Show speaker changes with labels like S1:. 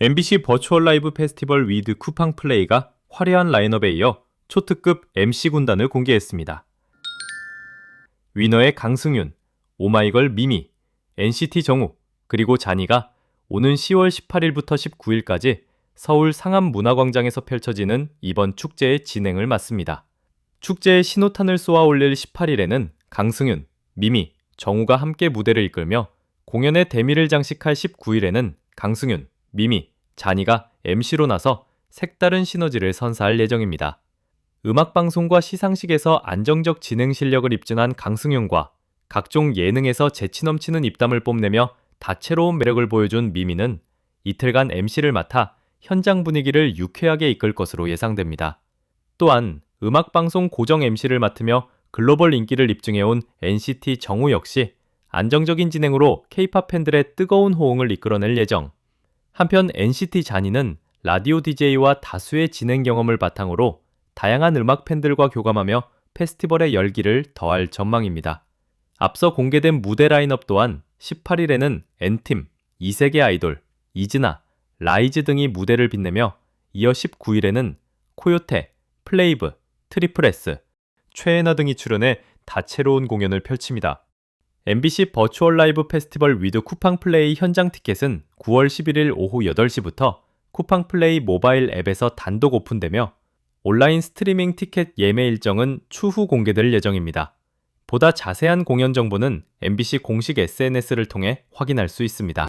S1: MBC 버추얼 라이브 페스티벌 위드 쿠팡 플레이가 화려한 라인업에 이어 초특급 MC 군단을 공개했습니다. 위너의 강승윤, 오마이걸 미미, NCT 정우, 그리고 잔이가 오는 10월 18일부터 19일까지 서울 상암문화광장에서 펼쳐지는 이번 축제의 진행을 맡습니다. 축제의 신호탄을 쏘아 올릴 18일에는 강승윤, 미미, 정우가 함께 무대를 이끌며 공연의 대미를 장식할 19일에는 강승윤, 미미, 잔이가 MC로 나서 색다른 시너지를 선사할 예정입니다. 음악방송과 시상식에서 안정적 진행 실력을 입증한 강승윤과 각종 예능에서 재치 넘치는 입담을 뽐내며 다채로운 매력을 보여준 미미는 이틀간 MC를 맡아 현장 분위기를 유쾌하게 이끌 것으로 예상됩니다. 또한 음악방송 고정 MC를 맡으며 글로벌 인기를 입증해온 NCT 정우 역시 안정적인 진행으로 K-팝 팬들의 뜨거운 호응을 이끌어낼 예정. 한편 NCT 잔이는 라디오 DJ와 다수의 진행 경험을 바탕으로 다양한 음악 팬들과 교감하며 페스티벌의 열기를 더할 전망입니다. 앞서 공개된 무대 라인업 또한 18일에는 N팀, 이세계 아이돌, 이즈나, 라이즈 등이 무대를 빛내며 이어 19일에는 코요테, 플레이브, 트리플 S, 최애나 등이 출연해 다채로운 공연을 펼칩니다. MBC 버추얼 라이브 페스티벌 위드 쿠팡 플레이 현장 티켓은 9월 11일 오후 8시부터 쿠팡 플레이 모바일 앱에서 단독 오픈되며 온라인 스트리밍 티켓 예매 일정은 추후 공개될 예정입니다. 보다 자세한 공연 정보는 MBC 공식 SNS를 통해 확인할 수 있습니다.